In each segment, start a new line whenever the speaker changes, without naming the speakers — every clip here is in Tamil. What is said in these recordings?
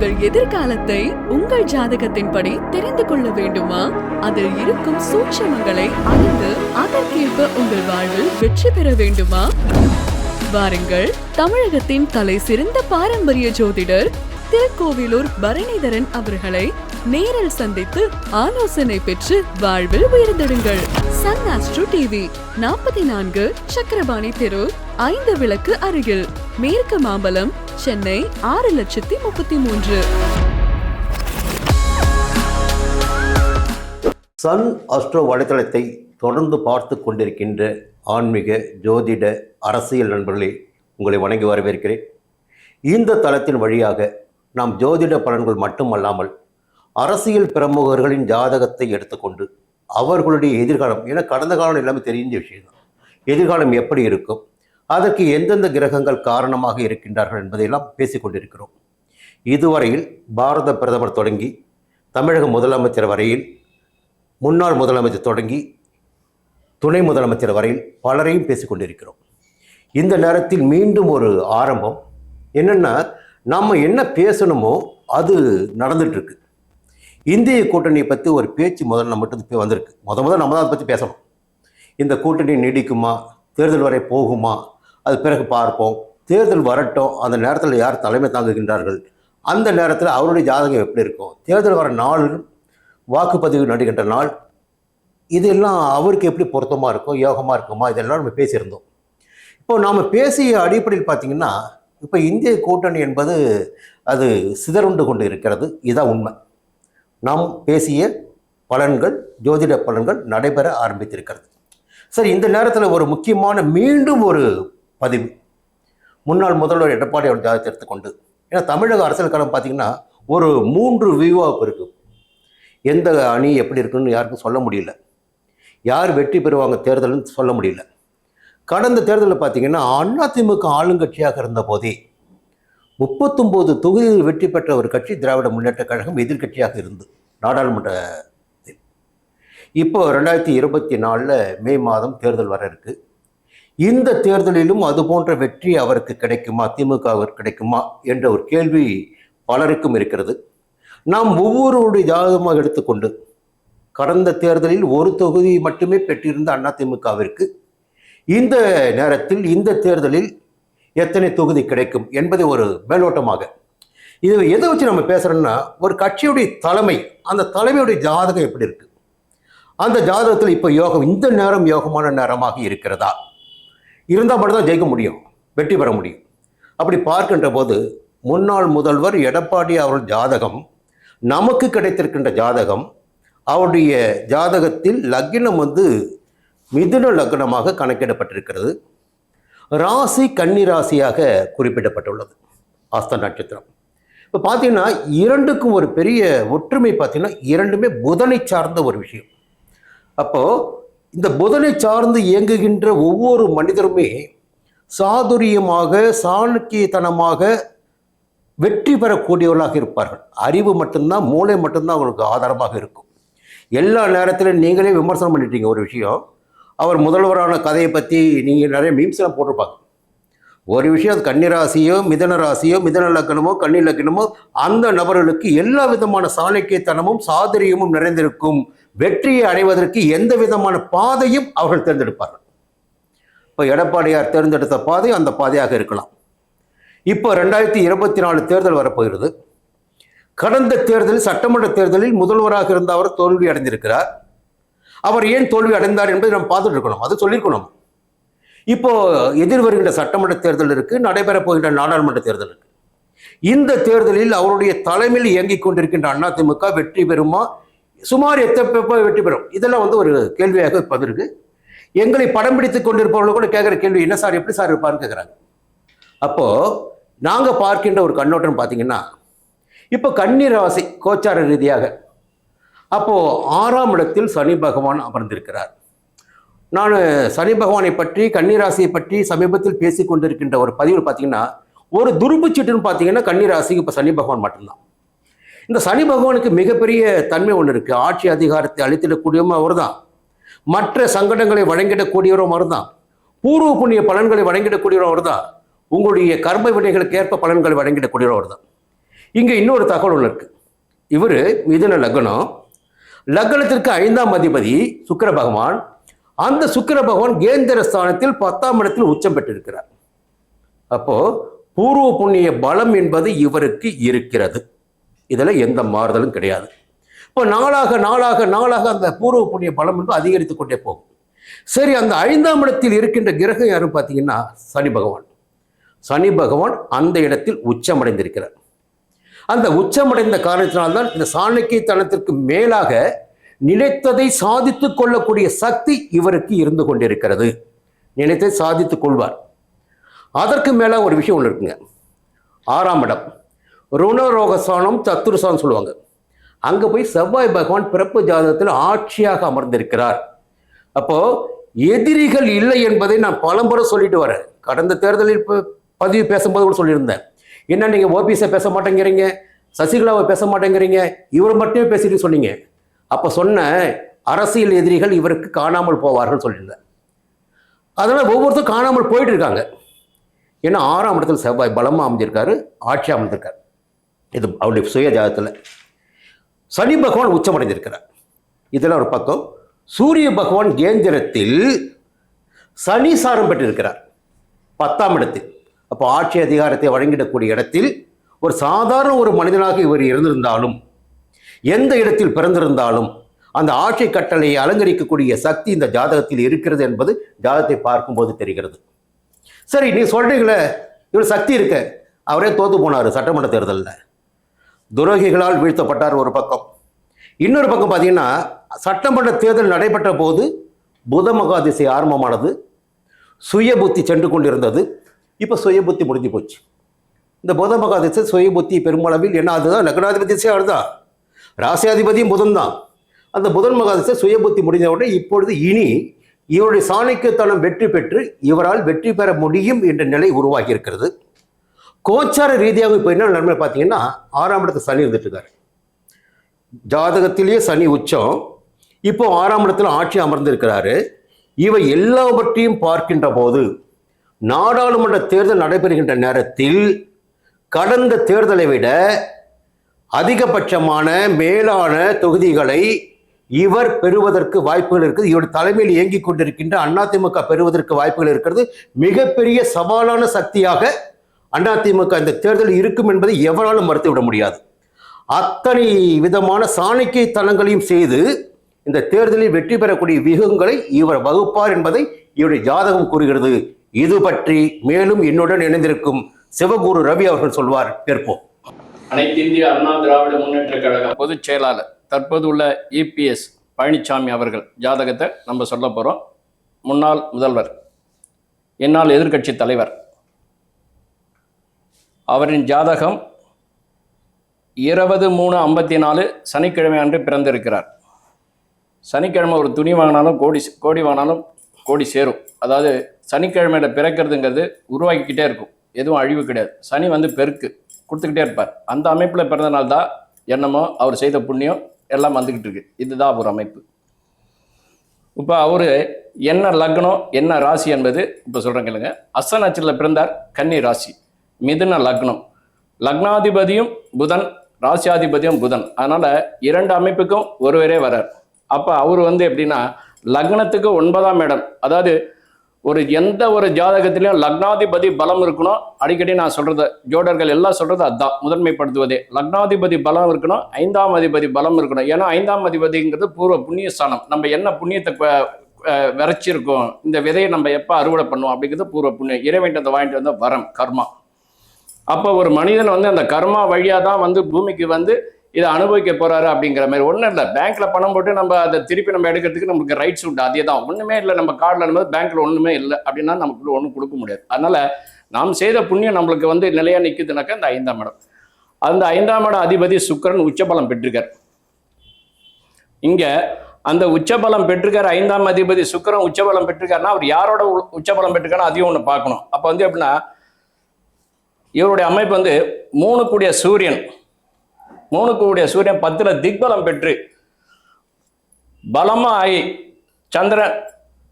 உங்கள் எதிர்காலத்தை உங்கள் ஜாதகத்தின்படி தெரிந்து கொள்ள வேண்டுமா? அதில் இருக்கும் சூட்சமங்களை அறிந்து அதற்கேற்ப உங்கள் வாழ்வில் வெற்றி பெற வேண்டுமா? வாருங்கள் தமிழகத்தின் தலை சிறந்த பாரம்பரிய ஜோதிடர் திருக்கோவிலூர் பரணிதரன் அவர்களை நேரில் சந்தித்து ஆலோசனை பெற்று வாழ்வில் உயர்ந்திடுங்கள். சன் ஆஸ்ட்ரோ டிவி நாற்பத்தி நான்கு சக்கரபாணி தெரு ஐந்து விளக்கு அருகில். மேற்கு மாம்பலம் சென்னை ஆறு லட்சத்தி முப்பத்தி மூன்று.
சன் அஸ்ட்ரோ வலைத்தளத்தை தொடர்ந்து பார்த்து கொண்டிருக்கின்ற ஆன்மீக ஜோதிட அரசியல் நண்பர்களே உங்களை வணங்கி வரவேற்கிறேன். இந்த தளத்தின் வழியாக நாம் ஜோதிட பலன்கள் மட்டுமல்லாமல் அரசியல் பிரமுகர்களின் ஜாதகத்தை எடுத்துக்கொண்டு அவர்களுடைய எதிர்காலம் ஏன்னா கடந்த காலம் எல்லாமே தெரிஞ்ச விஷயம் தான் எதிர்காலம் எப்படி இருக்கும்? அதற்கு எந்தெந்த கிரகங்கள் காரணமாக இருக்கின்றார்கள் என்பதையெல்லாம் பேசிக்கொண்டிருக்கிறோம் இதுவரையில் பாரத பிரதமர் தொடங்கி தமிழக முதலமைச்சர் வரையில் முன்னாள் முதலமைச்சர் தொடங்கி துணை முதலமைச்சர் வரையில் பலரையும் பேசிக்கொண்டிருக்கிறோம் இந்த நேரத்தில் மீண்டும் ஒரு ஆரம்பம். என்னென்னா நம்ம என்ன பேசணுமோ அது நடந்துட்டுருக்கு. இந்திய கூட்டணியை பற்றி ஒரு பேச்சு முதல்ல மட்டும் வந்திருக்கு. முத முதல் நம்ம தான் அதை பற்றி பேசணும். இந்த கூட்டணி நீடிக்குமா? தேர்தல் வரை போகுமா? அது பிறகு பார்ப்போம். தேர்தல் வரட்டும். அந்த நேரத்தில் யார் தலைமை தாங்குகின்றார்கள்? அந்த நேரத்தில் அவருடைய ஜாதகம் எப்படி இருக்கும்? தேர்தல் வர நாள் வாக்குப்பதிவு நடுகின்ற நாள் இதெல்லாம் அவருக்கு எப்படி பொருத்தமாக இருக்கும்? யோகமாக இருக்குமா? இதெல்லாம் நம்ம பேசியிருந்தோம். இப்போது நாம் பேசிய அடிப்படையில் பார்த்தீங்கன்னா இப்போ இந்திய கூட்டணி என்பது அது சிதறுண்டு கொண்டு இருக்கிறது. இதுதான் உண்மை. நாம் பேசிய பலன்கள் ஜோதிட பலன்கள் நடைபெற ஆரம்பித்திருக்கிறது. சரி இந்த நேரத்தில் ஒரு முக்கியமான மீண்டும் ஒரு பதிவு. முன்னாள் முதல்வர் எடப்பாடி அவர் ஜாதகத்தை எடுத்துக்கொண்டு ஏன்னா தமிழக அரசியல் காலம் பார்த்தீங்கன்னா ஒரு மூன்று வியூவாப்பு இருக்குது எந்த அணி எப்படி இருக்குன்னு யாருக்கும் சொல்ல முடியல. யார் வெற்றி பெறுவாங்க தேர்தல்னு சொல்ல முடியல. கடந்த தேர்தலில் பார்த்தீங்கன்னா அதிமுக ஆளுங்கட்சியாக இருந்த போதே முப்பத்தொம்போது தொகுதியில் வெற்றி பெற்ற ஒரு கட்சி திராவிட முன்னேற்ற கழகம் எதிர்க்கட்சியாக இருந்து நாடாளுமன்ற இப்போ ரெண்டாயிரத்தி இருபத்தி நாலில் மே மாதம் தேர்தல் வர இருக்குது இந்த தேர்தலிலும் அது போன்ற வெற்றி அவருக்கு கிடைக்குமா? திமுகவிற்கு கிடைக்குமா? என்ற ஒரு கேள்வி பலருக்கும் இருக்கிறது. நாம் ஒவ்வொருவருடைய ஜாதகமாக எடுத்துக்கொண்டு கடந்த தேர்தலில் ஒரு தொகுதி மட்டுமே பெற்றிருந்த அதிமுகவிற்கு இந்த நேரத்தில் இந்த தேர்தலில் எத்தனை தொகுதி கிடைக்கும் என்பதை ஒரு மேலோட்டமாக. இது எதை வச்சு நம்ம பேசுகிறோம்னா ஒரு கட்சியுடைய தலைமை அந்த தலைமையுடைய ஜாதகம் எப்படி இருக்குது அந்த ஜாதகத்தில் இப்போ யோகம் இந்த நேரம் யோகமான நேரமாக இருக்கிறதா? இருந்தால் மட்டும்தான் ஜெயிக்க முடியும். வெற்றி பெற முடியும். அப்படி பார்க்கின்ற போது முன்னாள் முதல்வர் எடப்பாடி அவர்கள் ஜாதகம் நமக்கு கிடைத்திருக்கின்ற ஜாதகம் அவருடைய ஜாதகத்தில் லக்னம் வந்து மிதுன லக்னமாக கணக்கிடப்பட்டிருக்கிறது. ராசி கன்னி ராசியாக குறிப்பிடப்பட்டுள்ளது. ஆஸ்த நட்சத்திரம். இப்போ பார்த்தீங்கன்னா இரண்டுக்கும் ஒரு பெரிய ஒற்றுமை பார்த்தீங்கன்னா இரண்டுமே புதனை சார்ந்த ஒரு விஷயம். அப்போது இந்த புதனை சார்ந்து இயங்குகின்ற ஒவ்வொரு மனிதருமே சாதுரியமாக சாணக்கியத்தனமாக வெற்றி பெறக்கூடியவர்களாக இருப்பார்கள். அறிவு மட்டும்தான் மூளை மட்டும்தான் அவங்களுக்கு ஆதாரமாக இருக்கும். எல்லா நேரத்திலும் நீங்களே விமர்சனம் பண்ணிட்டீங்க ஒரு விஷயம். அவர் முதல்வரான கதையை பற்றி நீங்கள் நிறைய மீம்ஸ்லாம் போட்டிருப்பாங்க. ஒரு விஷயம் அது கன்னிராசியோ மிதன ராசியோ மிதன லக்கணமோ கன்னி லக்கணமோ அந்த நபர்களுக்கு எல்லா விதமான சாணக்கியத்தனமும் சாதுரியமும் நிறைந்திருக்கும். வெற்றியை அடைவதற்கு எந்த விதமான பாதையும் அவர்கள் தேர்ந்தெடுப்பார்கள். இப்போ எடப்பாடியார் தேர்ந்தெடுத்த பாதை அந்த பாதையாக இருக்கலாம். இப்போ ரெண்டாயிரத்தி இருபத்தி நாலு தேர்தல் வரப்போகிறது. கடந்த தேர்தலில் சட்டமன்ற தேர்தலில் முதல்வராக இருந்த அவர் தோல்வி அடைந்திருக்கிறார். அவர் ஏன் தோல்வி அடைந்தார் என்பதை நம்ம பார்த்துட்டு இருக்கணும். அது சொல்லியிருக்கணும். இப்போ எதிர் வருகின்ற சட்டமன்ற தேர்தல் இருக்கு நடைபெறப் போகின்ற நாடாளுமன்ற தேர்தல் இருக்கு. இந்த தேர்தலில் அவருடைய தலைமையில் இயங்கிக் கொண்டிருக்கின்ற அதிமுக வெற்றி பெறுமா சுமார் எத்தப்போ வெற்றி பெறும்? இதெல்லாம் வந்து ஒரு கேள்வியாக இப்போ எங்களை படம் பிடித்து கொண்டிருப்பவர்கள் கூட கேட்குற கேள்வி என்ன சார் எப்படி சார் இருப்பாருன்னு கேட்குறாங்க. அப்போது நாங்கள் பார்க்கின்ற ஒரு கண்ணோட்டம் பார்த்தீங்கன்னா இப்போ கண்ணீர் ராசி கோச்சார ரீதியாக அப்போது ஆறாம் இடத்தில் சனி பகவான் அமர்ந்திருக்கிறார். நான் சனி பகவானை பற்றி கன்னிராசியை பற்றி சமீபத்தில் பேசி கொண்டிருக்கின்ற ஒரு பதிவில் பார்த்தீங்கன்னா ஒரு துருப்புச்சீட்டுன்னு பார்த்தீங்கன்னா கன்னிராசிக்கு இப்போ சனி பகவான் மட்டும்தான். இந்த சனி பகவானுக்கு மிகப்பெரிய தன்மை ஒன்று இருக்குது ஆட்சி அதிகாரத்தை அளித்திடக்கூடியவரும் அவர் தான் மற்ற சங்கடங்களை வழங்கிடக்கூடியவரும் அவர் தான் பூர்வ புண்ணிய பலன்களை வழங்கிடக்கூடியவரும் அவர் தான் உங்களுடைய கர்ம வினைகளுக்கு ஏற்ப பலன்களை வழங்கிடக்கூடியவர் அவர் தான் இங்கே இன்னொரு தகவல் ஒன்று இருக்குது இவர் மிதுன லக்னம். லக்னத்திற்கு ஐந்தாம் அதிபதி சுக்கர பகவான். அந்த சுக்கர பகவான் கேந்திர ஸ்தானத்தில் பத்தாம் இடத்தில் உச்சம் பெற்றிருக்கிறார். அப்போ பூர்வ புண்ணிய பலம் என்பது இவருக்கு இருக்கிறது. இதில் எந்த மாறுதலும் கிடையாது. இப்போ நாளாக நாளாக நாளாக அந்த பூர்வ புண்ணிய பலம் என்பது அதிகரித்து கொண்டே போகும். சரி அந்த ஐந்தாம் இடத்தில் இருக்கின்ற கிரகம் யாரும் பார்த்தீங்கன்னா சனி பகவான். சனி பகவான் அந்த இடத்தில் உச்சமடைந்திருக்கிறார். அந்த உச்சமடைந்த காரணத்தினால்தான் இந்த சாணக்கியத்தனத்திற்கு மேலாக நினைத்ததை சாதித்து கொள்ளக்கூடிய சக்தி இவருக்கு இருந்து கொண்டிருக்கிறது. நினைத்ததை சாதித்துக் கொள்வார். அதற்கு மேலே ஒரு விஷயம் ஒன்று இருக்குங்க. ஆறாம் இடம். ருணரோகசானம் சத்துருசானம் சொல்லுவாங்க. அங்கே போய் செவ்வாய் பகவான் பிறப்பு ஜாதகத்தில் ஆட்சியாக அமர்ந்திருக்கிறார். அப்போ எதிரிகள் இல்லை என்பதை நான் பலமுறை சொல்லிட்டு வரேன். கடந்த தேர்தலில் இப்போ பதிவு பேசும்போது கூட சொல்லியிருந்தேன். என்ன நீங்கள் ஓபிஎஸை பேச மாட்டேங்கிறீங்க? சசிகலாவை பேச மாட்டேங்கிறீங்க? இவர் மட்டுமே பேசிட்டு சொன்னீங்க. அப்போ சொன்ன அரசியல் எதிரிகள் இவருக்கு காணாமல் போவார்கள் சொல்லியிருந்தேன். அதனால் ஒவ்வொருத்தரும் காணாமல் போயிட்டு இருக்காங்க. ஏன்னா ஆறாம் இடத்தில் செவ்வாய் பலமாக அமைஞ்சிருக்காரு ஆட்சி அமைந்திருக்காரு இது அவருடைய சுய ஜாதகத்தில். சனி பகவான் உச்சமடைந்திருக்கிறார். இதெல்லாம் ஒரு பக்கம். சூரிய பகவான் கேந்திரத்தில் சனி சாரம் பெற்றிருக்கிறார். பத்தாம் இடத்தில். அப்போ ஆட்சி அதிகாரத்தை வழங்கிடக்கூடிய இடத்தில் ஒரு சாதாரண ஒரு மனிதனாக இவர் இருந்திருந்தாலும் எந்த இடத்தில் பிறந்திருந்தாலும் அந்த ஆட்சி கட்டளையை அலங்கரிக்கக்கூடிய சக்தி இந்த ஜாதகத்தில் இருக்கிறது என்பது ஜாதகத்தை பார்க்கும்போது தெரிகிறது. சரி நீ சொல்றீங்களே இவர் சக்தி இருக்க. அவரே தோத்து போனார் சட்டமன்ற தேர்தலில். துரோகிகளால் வீழ்த்தப்பட்டார் ஒரு பக்கம். இன்னொரு பக்கம் பார்த்தீங்கன்னா சட்டமன்ற தேர்தல் நடைபெற்ற போது புத மகாதிசை ஆரம்பமானது. சுய புத்தி சென்று கொண்டிருந்தது. இப்போ சுய புத்தி முடிஞ்சு போச்சு. இந்த புத மகாதிசை சுய புத்தி பெருமளவில் என்ன அதுதான் லக்னாதிபதி திசை அதுதான் ராசியாதிபதியும் புதன் தான். அந்த புதன் மகாதிசை சுய புத்தி உடனே இப்பொழுது இனி இவருடைய சாணிக்கத்தனம் வெற்றி பெற்று இவரால் வெற்றி பெற முடியும் என்ற நிலை உருவாகி இருக்கிறது. கோச்சார ரீதியாக இப்போ என்ன நன்மை பார்த்தீங்கன்னா ஆறாம் இடத்துல சனி இருந்துட்டு இருக்காரு ஜாதகத்திலேயே சனி உச்சம். இப்போ ஆறாம் இடத்துல ஆட்சி அமர்ந்திருக்கிறாரு. இவை எல்லாவற்றையும் பார்க்கின்ற போது நாடாளுமன்ற தேர்தல் நடைபெறுகின்ற நேரத்தில் கடந்த தேர்தலை விட அதிகபட்சமான மேலான தொகுதிகளை இவர் பெறுவதற்கு வாய்ப்புகள் இருக்குது. இவர் தலைமையில் இயங்கிக் கொண்டிருக்கின்ற அதிமுக பெறுவதற்கு வாய்ப்புகள் இருக்கிறது. மிகப்பெரிய சவாலான சக்தியாக அதிமுக இந்த தேர்தல் இருக்கும் என்பதை எவராலும் மறுத்துவிட முடியாது. அத்தனை விதமான சாணிக்கை தனங்களையும் செய்து இந்த தேர்தலில் வெற்றி பெறக்கூடிய வியூகங்களை இவர் வகுப்பார் என்பதை இவருடைய ஜாதகம் கூறுகிறது. இது பற்றி மேலும் என்னுடன் இணைந்திருக்கும் சிவகுரு ரவி அவர்கள் சொல்வார். கேட்போம்.
அனைத்து இந்திய அண்ணா திராவிட முன்னேற்ற கழகம் பொதுச் செயலாளர் தற்போது உள்ள இபிஎஸ் பழனிசாமி அவர்கள் ஜாதகத்தை நம்ம சொல்ல போகிறோம் முன்னாள் முதல்வர் என்னால் எதிர்க்கட்சி தலைவர் அவரின் ஜாதகம் இருபது மூணு ஐம்பத்தி நாலு சனிக்கிழமை அன்று பிறந்திருக்கிறார். சனிக்கிழமை ஒரு துணி வாங்கினாலும் கோடி கோடி வாங்கினாலும் கோடி சேரும். அதாவது சனிக்கிழமையில பிறக்கிறதுங்கிறது உருவாக்கிக்கிட்டே இருக்கும். எதுவும் அழிவு கிடையாது. சனி வந்து பெருக்கு கொடுத்துக்கிட்டே இருப்பார். அந்த அமைப்பில் பிறந்தனால தான் என்னமோ அவர் செய்த புண்ணியம் எல்லாம் வந்துக்கிட்டு இருக்கு. இதுதான் ஒரு அமைப்பு. இப்போ அவர் என்ன லக்னம் என்ன ராசி என்பது இப்போ சொல்கிறேன் கேளுங்க. அஸ்த நட்சத்திரத்தில் பிறந்தார் கன்னி ராசி. மிதுன லக்னம். லக்னாதிபதியும் புதன் ராசியாதிபதியும் புதன். அதனால் இரண்டு அமைப்புக்கும் ஒருவரே வரார். அப்போ அவர் வந்து எப்படின்னா லக்னத்துக்கு ஒன்பதாம் இடம். அதாவது ஒரு எந்த ஒரு ஜாதகத்திலையும் லக்னாதிபதி பலம் இருக்கணும். அடிக்கடி நான் சொல்கிறது ஜோடர்கள் எல்லாம் சொல்கிறது அதுதான் முதன்மைப்படுத்துவதே. லக்னாதிபதி பலம் இருக்கணும் ஐந்தாம் அதிபதி பலம் இருக்கணும். ஏன்னா ஐந்தாம் அதிபதிங்கிறது பூர்வ புண்ணிய ஸ்தானம் நம்ம என்ன புண்ணியத்தை விரைச்சிருக்கோம் விதைச்சிருக்கோம் இந்த விதையை நம்ம எப்போ அறுவடை பண்ணுவோம் அப்படிங்கிறது பூர்வ புண்ணியம். இறைவன்ட்டு வாங்கிட்டு வந்த வரம் கர்மா. அப்போ ஒரு மனிதன் வந்து அந்த கர்மா வழியாக தான் வந்து பூமிக்கு வந்து இதை அனுபவிக்க போகிறாரு அப்படிங்கிற மாதிரி. ஒன்றும் இல்லை. பேங்க்கில் பணம் போட்டு நம்ம அதை திருப்பி நம்ம எடுக்கிறதுக்கு நமக்கு ரைட்ஸ் உண்டு. அதே தான். ஒன்றுமே இல்லை. நம்ம கார்டில் அனுப்பது பேங்க்கில் ஒன்றுமே இல்லை அப்படின்னா நமக்கு ஒன்றும் கொடுக்க முடியாது. அதனால் நாம் செய்த புண்ணியம் நம்மளுக்கு வந்து நிலையாக நிற்குதுனாக்கா இந்த ஐந்தாம் இடம். அந்த ஐந்தாம் இடம் அதிபதி சுக்கரன் உச்சபலம் பெற்றிருக்கார். இங்கே அந்த உச்சபலம் பெற்றிருக்கார் ஐந்தாம் அதிபதி சுக்கரன் உச்சபலம் பெற்றிருக்காருன்னா அவர் யாரோட உ- உச்சபலம் பெற்றிருக்காருன்னா அதையும் ஒன்று பார்க்கணும். அப்போ வந்து எப்படின்னா இவருடைய அமைப்பு வந்து மூணு கூடிய சூரியன் மூணு கூடிய சூரியன் பத்தில் திக்பலம் பெற்று பலமாக ஆகி சந்திரன்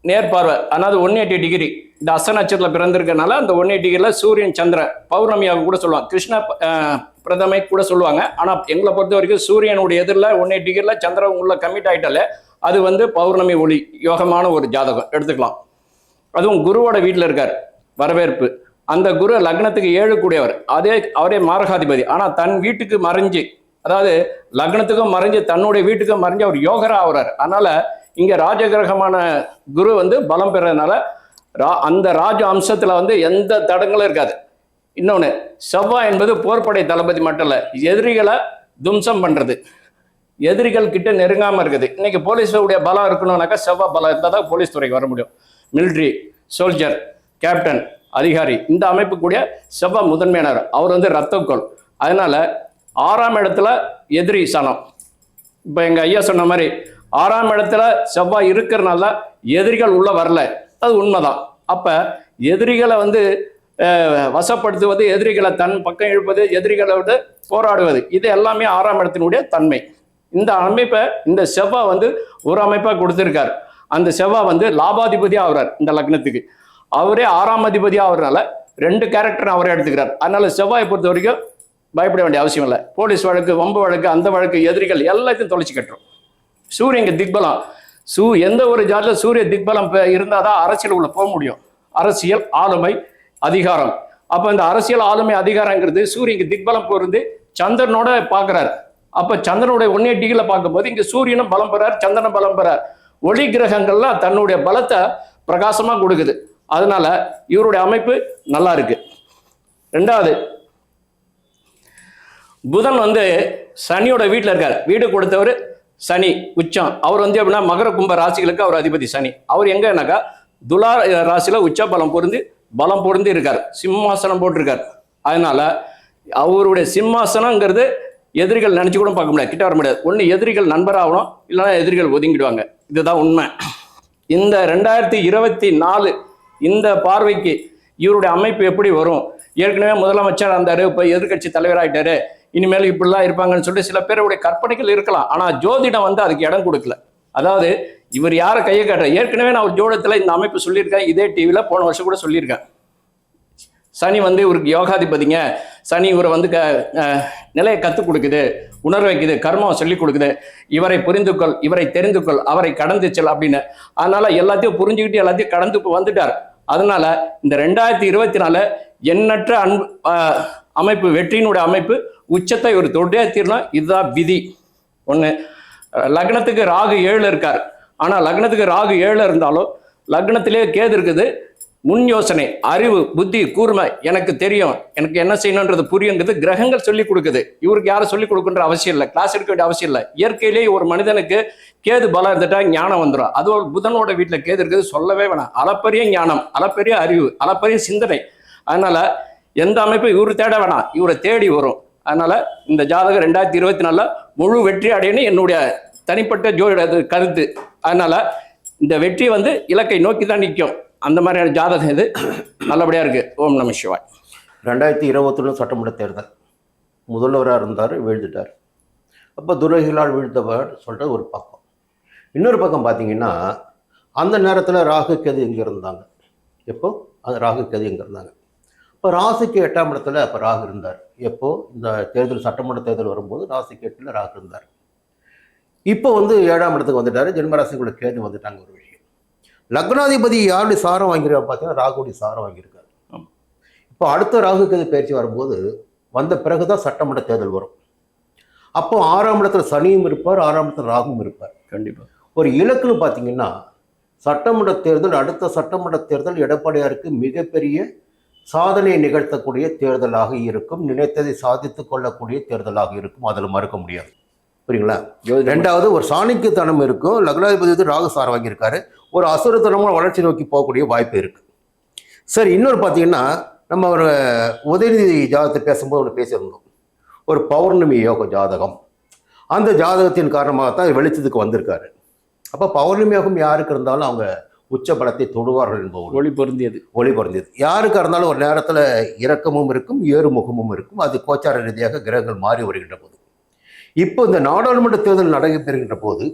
நேர்பார்வை அதாவது ஒன் எயிட்டி டிகிரி. இந்த அஸ்த நட்சத்திரத்தில் பிறந்திருக்கனால அந்த ஒன் எயிட்டி டிகிரியில் சூரியன் சந்திரன் பௌர்ணமியாக கூட சொல்லுவாங்க. கிருஷ்ண பிரதமை கூட சொல்லுவாங்க. ஆனால் எங்களை பொறுத்த வரைக்கும் சூரியனுடைய எதிரில் ஒன் எயிட்டி டிகிரியில் சந்திரன் உள்ள கம்மிட் ஆயிட்டாலே அது வந்து பௌர்ணமி ஒளி யோகமான ஒரு ஜாதகம். எடுத்துக்கலாம். அதுவும் குருவோட வீட்டில் இருக்கார். வரவேற்பு. அந்த குரு லக்னத்துக்கு ஏழு கூடியவர் அதே அவரே மாரகாதிபதி. ஆனால் தன் வீட்டுக்கு மறைஞ்சு அதாவது லக்னத்துக்கும் மறைஞ்சு தன்னுடைய வீட்டுக்கும் மறைஞ்சு அவர் யோகரா ஆகிறார் அதனால இங்கே ராஜகிரகமான குரு வந்து பலம் பெறதுனால ரா அந்த ராஜ அம்சத்தில் வந்து எந்த தடங்களும் இருக்காது. இன்னொன்று செவ்வாய் என்பது போர்ப்படை தளபதி மட்டும் இல்லை எதிரிகளை தும்சம் பண்ணுறது எதிரிகள் கிட்ட நெருங்காமல் இருக்குது. இன்னைக்கு போலீஸுடைய பலம் இருக்கணும்னாக்கா செவ்வாய் பலம் இருந்தால் தான் போலீஸ் துறைக்கு வர முடியும். மிலிட்ரி சோல்ஜர் கேப்டன் அதிகாரி. இந்த அமைப்பு கூடிய செவ்வாய் முதன்மையானவர் அவர் வந்து ரத்தக்கோள். அதனால ஆறாம் இடத்துல எதிரி சனம். இப்போ எங்கள் ஐயா சொன்ன மாதிரி ஆறாம் இடத்துல செவ்வாய் இருக்கிறனால எதிரிகள் உள்ளே வரல. அது உண்மைதான். அப்போ எதிரிகளை வந்து வசப்படுத்துவது எதிரிகளை தன் பக்கம் இழுப்பது எதிரிகளை விட்டு போராடுவது இது எல்லாமே ஆறாம் இடத்தினுடைய தன்மை. இந்த அமைப்பை இந்த செவ்வாய் வந்து ஒரு அமைப்பாக கொடுத்துருக்கார். அந்த செவ்வாய் வந்து லாபாதிபதி ஆகிறார் இந்த லக்னத்துக்கு. அவரே ஆறாம் அதிபதியாக ஆகுறதுனால ரெண்டு கேரக்டர் அவரே எடுத்துக்கிறார். அதனால செவ்வாயை பொறுத்த வரைக்கும் பயப்பட வேண்டிய அவசியம் இல்லை. போலீஸ் வழக்கு வம்பு வழக்கு அந்த வழக்கு எதிரிகள் எல்லாத்தையும் தொலைச்சி கட்டுரும். சூரியங்க திக்பலம். சூ எந்த ஒரு ஜாதியில் சூரிய திக்பலம் இருந்தால் தான் அரசியல் உள்ள போக முடியும். அரசியல் ஆளுமை அதிகாரம். அப்போ இந்த அரசியல் ஆளுமை அதிகாரங்கிறது சூரியங்க திக்பலம் பொருந்து சந்திரனோட பார்க்குறாரு. அப்போ சந்திரனுடைய ஒன்னே டிகிரில பார்க்கும்போது இங்கே சூரியனும் பலம் பெறார் சந்திரனும் பலம் பெறார். ஒளி கிரகங்கள்லாம் தன்னுடைய பலத்தை பிரகாசமாக கொடுக்குது. அதனால இவருடைய அமைப்பு நல்லா இருக்கு. ரெண்டாவது புதன் வந்து சனியோட வீட்டில் இருக்கார். வீடு கொடுத்தவர் சனி உச்சம். அவர் வந்து எப்படின்னா மகர கும்ப ராசிகளுக்கு அவர் அதிபதி சனி. அவர் எங்கன்னாக்கா துலா ராசியில் உச்ச பலம் பொருந்து பலம் பொருந்து இருக்கார். சிம்மாசனம் போட்டிருக்கார். அதனால அவருடைய சிம்மாசனங்கிறது எதிரிகள் நினச்சி கூட பார்க்க முடியாது. கிட்ட வர முடியாது. ஒன்று எதிரிகள் நண்பராகணும் இல்லைன்னா எதிரிகள் ஒதுங்கிடுவாங்க. இதுதான் உண்மை. இந்த ரெண்டாயிரத்தி இருபத்தி நாலு இந்த பார்வைக்கு இவருடைய அமைப்பு எப்படி வரும்? ஏற்கனவே முதலமைச்சர் இருந்தார் இப்போ எதிர்க்கட்சி தலைவராகிட்டாரு இனிமேல் இப்படிலாம் இருப்பாங்கன்னு சொல்லிட்டு சில பேருடைய கற்பனைகள் இருக்கலாம். ஆனால் ஜோதிடம் வந்து அதுக்கு இடம் கொடுக்கல. அதாவது இவர் யாரை கையை காட்டுற? ஏற்கனவே நான் ஒரு ஜோடத்தில் இந்த அமைப்பு சொல்லியிருக்கேன். இதே டிவியில் போன வருஷம் கூட சொல்லியிருக்கேன். சனி வந்து இவருக்கு யோகாதிபதிங்க. சனி இவரை வந்து க நிலையை கற்றுக் கொடுக்குது உணர வைக்குது கர்மம் சொல்லி கொடுக்குது. இவரை புரிந்து கொள் இவரை தெரிந்து கொள் அவரை கடந்து செல் அப்படின்னு. அதனால எல்லாத்தையும் புரிஞ்சுக்கிட்டு எல்லாத்தையும் கடந்து வந்துட்டார். அதனால இந்த ரெண்டாயிரத்தி இருபத்தி நாலு எண்ணற்ற அன்பு அமைப்பு வெற்றியினுடைய அமைப்பு உச்சத்தை ஒரு தொட்டே தீரணும் இதுதான் விதி. ஒன்று லக்னத்துக்கு ராகு ஏழு இருக்கார். ஆனால் லக்னத்துக்கு ராகு ஏழு இருந்தாலும் லக்னத்திலே கேது இருக்குது. முன் யோசனை அறிவு புத்தி கூர்மை எனக்கு தெரியும். எனக்கு என்ன செய்யணுன்றது புரியுங்கிறது கிரகங்கள் சொல்லி கொடுக்குது. இவருக்கு யாரும் சொல்லி கொடுக்குன்ற அவசியம் இல்லை. கிளாஸ் எடுக்க வேண்டிய அவசியம் இல்லை. இயற்கையிலேயே ஒரு மனிதனுக்கு கேது பலம் இருந்துட்டா ஞானம் வந்துடும் அது ஒரு புதனோட வீட்டில் கேது இருக்குது சொல்லவே வேணாம். அளப்பரிய ஞானம் அளப்பரிய அறிவு அளப்பரிய சிந்தனை. அதனால எந்த அமைப்பும் இவர் தேட வேணாம். இவரை தேடி வரும். அதனால இந்த ஜாதகம் ரெண்டாயிரத்தி இருபத்தி நாலில் முழு வெற்றி அடையணும் என்னுடைய தனிப்பட்ட ஜோதிட கருத்து. அதனால இந்த வெற்றி வந்து இலக்கை நோக்கி தான் நிற்கும். அந்த மாதிரியான ஜாதகம் இது. நல்லபடியாக இருக்குது ஓம் நம சிவாய்.
ரெண்டாயிரத்தி இருபத்தொன்று சட்டமன்ற தேர்தல். முதல்வராக இருந்தார் வீழ்ந்துட்டார். அப்போ துரோகிகளால் வீழ்ந்தவர் சொல்கிறது ஒரு பக்கம். இன்னொரு பக்கம் பார்த்தீங்கன்னா அந்த நேரத்தில் ராகு கேது எங்கே இருந்தாங்க? எப்போ? அந்த ராகு கேது எங்கே இருந்தாங்க? இப்போ ராசிக்கு எட்டாம் இடத்துல அப்போ ராகு இருந்தார். எப்போது இந்த தேர்தல் சட்டமன்ற தேர்தல் வரும்போது ராசிக்கு எட்டில் ராகு இருந்தார். இப்போ வந்து ஏழாம் இடத்துக்கு வந்துட்டார். ஜென்மராசிக்குள்ள கேது வந்துட்டாங்க ஒரு விஷயம் லக்னாதிபதி யாருடைய சாரம் வாங்கியிருக்காரு பார்த்தீங்கன்னா ராகுடைய சாரம் வாங்கியிருக்காரு. இப்போ அடுத்த ராகு கேது பயிற்சி வரும்போது வந்த பிறகுதான் சட்டமன்ற தேர்தல் வரும். அப்போ ஆறாம் இடத்துல சனியும் இருப்பார் ஆறாம் இடத்துல ராகுவும் இருப்பார்.
கண்டிப்பா.
ஒரு இலக்குன்னு பார்த்தீங்கன்னா சட்டமன்ற தேர்தல் அடுத்த சட்டமன்ற தேர்தல் எடப்பாடியாருக்கு மிகப்பெரிய சாதனை நிகழ்த்தக்கூடிய தேர்தலாக இருக்கும் நினைத்ததை சாதித்துக் கொள்ளக்கூடிய தேர்தலாக இருக்கும். அதில் மறுக்க முடியாது. புரியுங்களா? ரெண்டாவது ஒரு சாணிக்குத்தனம் இருக்கும். லக்னாதிபதி வந்து ராகு சாரம் வாங்கியிருக்காரு. ஒரு அசுரத்தனமான வளர்ச்சி நோக்கி போகக்கூடிய வாய்ப்பு இருக்கு. சரி இன்னொரு பார்த்தீங்கன்னா நம்ம ஒரு உதயநிதி ஜாதகத்தை பேசும்போது ஒன்று பேசியிருந்தோம். ஒரு பௌர்ணமி யோக ஜாதகம். அந்த ஜாதகத்தின் காரணமாக தான் வெளிச்சத்துக்கு வந்திருக்காரு. அப்போ பௌர்ணமி யோகம் யாருக்கு இருந்தாலும் அவங்க உச்ச பலத்தை தொடுவார்கள் என்பவர்
ஒளி பொருந்தியது.
ஒளி பொருந்தியது. யாருக்கா இருந்தாலும் ஒரு நேரத்தில் இறக்கமும் இருக்கும் ஏறுமுகமும் இருக்கும். அது கோச்சார ரீதியாக கிரகங்கள் மாறி வருகின்ற போது. இப்போ இந்த நாடாளுமன்ற தேர்தல் நடைபெறுகின்ற போது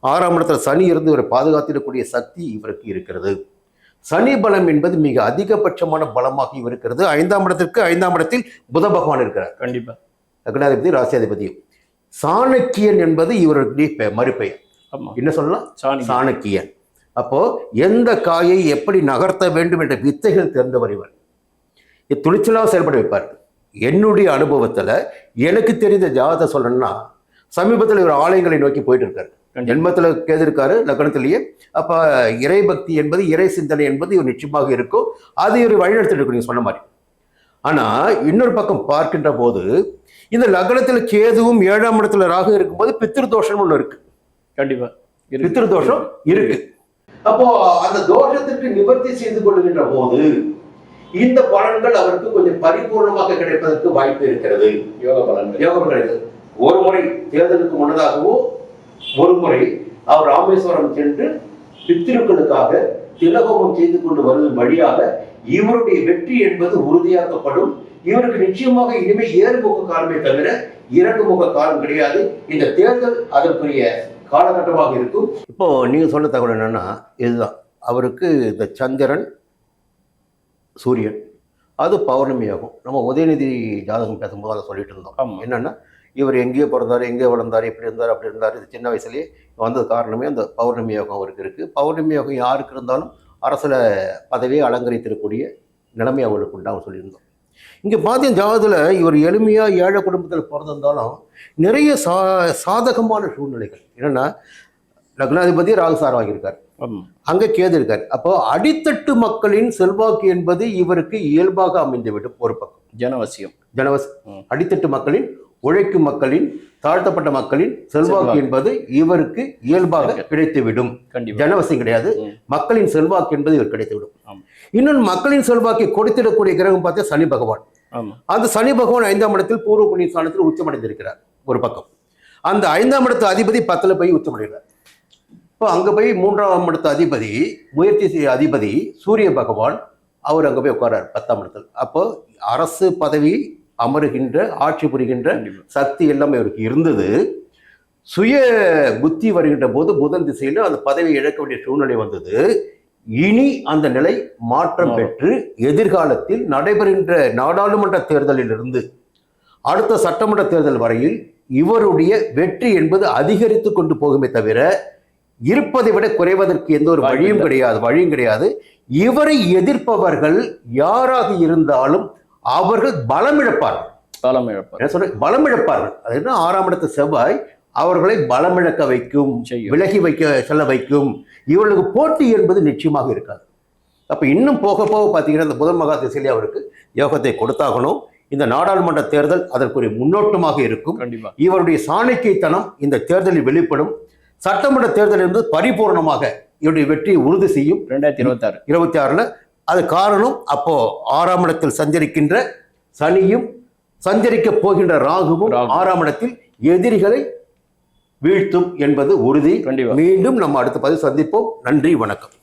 ஆறாம் இடத்துல சனி இருந்து இவரை பாதுகாத்திடக்கூடிய சக்தி இவருக்கு இருக்கிறது. சனி பலம் என்பது மிக அதிகபட்சமான பலமாக இருக்கிறது ஐந்தாம் இடத்திற்கு ஐந்தாம் இடத்தில் புத பகவான் இருக்கிறார்.
கண்டிப்பா.
லக்னாதிபதி ராசியாதிபதியும் சாணக்கியன் என்பது இவருடைய மறுபெயர். என்ன சொல்லலாம்?
சாணி
சாணக்கியன். அப்போ எந்த காயை எப்படி நகர்த்த வேண்டும் என்ற வித்தைகள் தெரிந்தவர் இவர். இது துணிச்சலாக செயல்பட வைப்பார். என்னுடைய அனுபவத்துல எனக்கு தெரிந்த ஜாதகத்தை சொல்லணும்னா சமீபத்தில் இவர் ஆலயங்களை நோக்கி போயிட்டு இருக்காரு. ஜென்மத்தில் கேது இருக்காரு லக்னத்திலேயே. அப்ப இறை பக்தி என்பது இறை சிந்தனை என்பது இவர் நிச்சயமாக இருக்கும். அது இவர் வழிநடத்திட்டு இருக்கும் நீங்க சொன்ன மாதிரி. ஆனா இன்னொரு பக்கம் பார்க்கின்ற போது இந்த லக்னத்துல கேதுவும் ஏழாம் இடத்துல ராகு இருக்கும்போது பித்திரு தோஷம் ஒன்று இருக்கு.
கண்டிப்பா. இருக்கு.
பித்திரு தோஷம் இருக்கு. அப்போ அந்த தோஷத்திற்கு நிவர்த்தி செய்து கொள்ளுகின்ற போது இந்த பலன்கள் அவருக்கு கொஞ்சம் பரிபூர்ணமாக கிடைப்பதற்கு வாய்ப்பு இருக்கிறது.
யோக பலன்கள்.
யோகம் கிடையாது ஒரு முறை தேர்தலுக்கு முன்னதாகவோ ஒரு முறை அவர் ராமேஸ்வரம் சென்று பித்திருக்களுக்காக திலகோமம் செய்து கொண்டு வருவதன் வழியாக இவருடைய வெற்றி என்பது உறுதியாக்கப்படும். இவருக்கு நிச்சயமாக இனிமே ஏறுமுக காலமே தவிர இறங்குமுக காலம் கிடையாது. இந்த தேர்தல் அதற்குரிய காலகட்டமாக இருக்கும். இப்போ நீங்க சொன்ன தகவல் என்னன்னா இதுதான். அவருக்கு இந்த சந்திரன் சூரியன் அது பௌர்ணமி ஆகும் நம்ம உதயநிதி ஜாதகம் பேசும்போது அதை சொல்லிட்டு இருந்தோம். என்னன்னா இவர் எங்கேயோ பிறந்தார் எங்கேயோ வளர்ந்தார் இப்படி இருந்தார் அப்படி இருந்தார். இது சின்ன வயசுலயே வந்தது காரணமே அந்த பௌர்ணமி யோகம் அவருக்கு இருக்கு. பௌர்ணமி யோகம் யாருக்கு இருந்தாலும் அரசில் பதவியை அலங்கரித்திருக்கக்கூடிய நிலைமை அவருக்கு உண்டாகும் சொல்லியிருந்தோம் இங்கே பார்த்தீங்க ஜாதகத்தில் இவர் எளிமையாக ஏழை குடும்பத்தில் பிறந்திருந்தாலும் நிறைய சா சாதகமான சூழ்நிலைகள். என்னன்னா லக்னாதிபதி ராகுசாரம் வாங்கியிருக்கார். அங்கே கேது இருக்கார். அப்போ அடித்தட்டு மக்களின் செல்வாக்கு என்பது இவருக்கு இயல்பாக அமைந்துவிடும் ஒரு பக்கம்.
ஜனவசியம்.
ஜனவஸ்
ம்.
அடித்தட்டு மக்களின் உழைக்கும் மக்களின் தாழ்த்தப்பட்ட மக்களின் செல்வாக்கு. என்பது இவருக்கு இயல்பாக. கிடைத்துவிடும். ஜனவசியம் கிடையாது. மக்களின் செல்வாக்கு என்பது இவர் கிடைத்துவிடும். இன்னொன்று மக்களின் செல்வாக்கை கொடுத்திடக்கூடிய கிரகம் பார்த்தா சனி பகவான். அந்த சனி பகவான் ஐந்தாம் இடத்தில் பூர்வ புண்ணிய ஸ்தானத்தில் உச்சமடைந்திருக்கிறார் ஒரு பக்கம். அந்த ஐந்தாம் இடத்து அதிபதி பத்துல போய் உச்சமடைகிறார். இப்போ அங்க போய் மூன்றாம் இடத்து அதிபதி முயற்சி செய்ய அதிபதி சூரிய பகவான் அவர் அங்க போய் உட்காரார் பத்தாம் இடத்தில். அப்போ அரசு பதவி அமருகின்ற ஆட்சி புரிகின்ற சக்தி எல்லாமே அவருக்கு இருந்தது சுய புத்தி வருகின்ற போது புதன் திசையில் அந்த பதவியை இழக்க வேண்டிய சூழ்நிலை வந்தது இனி அந்த நிலை மாற்றம். பெற்று எதிர்காலத்தில் நடைபெறுகின்ற நாடாளுமன்ற தேர்தலிலிருந்து அடுத்த சட்டமன்ற தேர்தல் வரையில் இவருடைய வெற்றி என்பது அதிகரித்து கொண்டு போகுமே தவிர இருப்பதை விட குறைவதற்கு எந்த ஒரு வழியும். கிடையாது வழியும் கிடையாது இவரை எதிர்ப்பவர்கள் யாராக இருந்தாலும் அவர்கள் பலம் இழப்பார்கள்
காலம் இழப்பார்
சொல்ற பலம் இழப்பார்கள் அது என்ன? ஆறாம் இடத்து செவ்வாய் அவர்களை பலமிழக்க வைக்கும். விலகி வைக்க செல்ல வைக்கும். இவர்களுக்கு போட்டி என்பது நிச்சயமாக இருக்காது. அப்ப இன்னும் போக போக பார்த்தீங்கன்னா இந்த புதன் மகா திசையிலே அவருக்கு யோகத்தை கொடுத்தாகணும். இந்த நாடாளுமன்ற தேர்தல் அதற்குரிய முன்னோட்டமாக இருக்கும். இவருடைய சாணக்கியத்தனம் இந்த தேர்தலில் வெளிப்படும். சட்டமன்ற தேர்தல் என்பது பரிபூர்ணமாக இவருடைய வெற்றியை உறுதி செய்யும்.
ரெண்டாயிரத்தி இருபத்தாறு.
இருபத்தி ஆறுல அது காரணம் அப்போ ஆறாம் இடத்தில் சஞ்சரிக்கின்ற சனியும் சஞ்சரிக்க போகின்ற ராகுவும்
ராகு.
ஆறாம் இடத்தில் எதிரிகளை வீழ்த்தும் என்பது உறுதி. மீண்டும் நம்ம அடுத்த பதிவு சந்திப்போம். நன்றி வணக்கம்.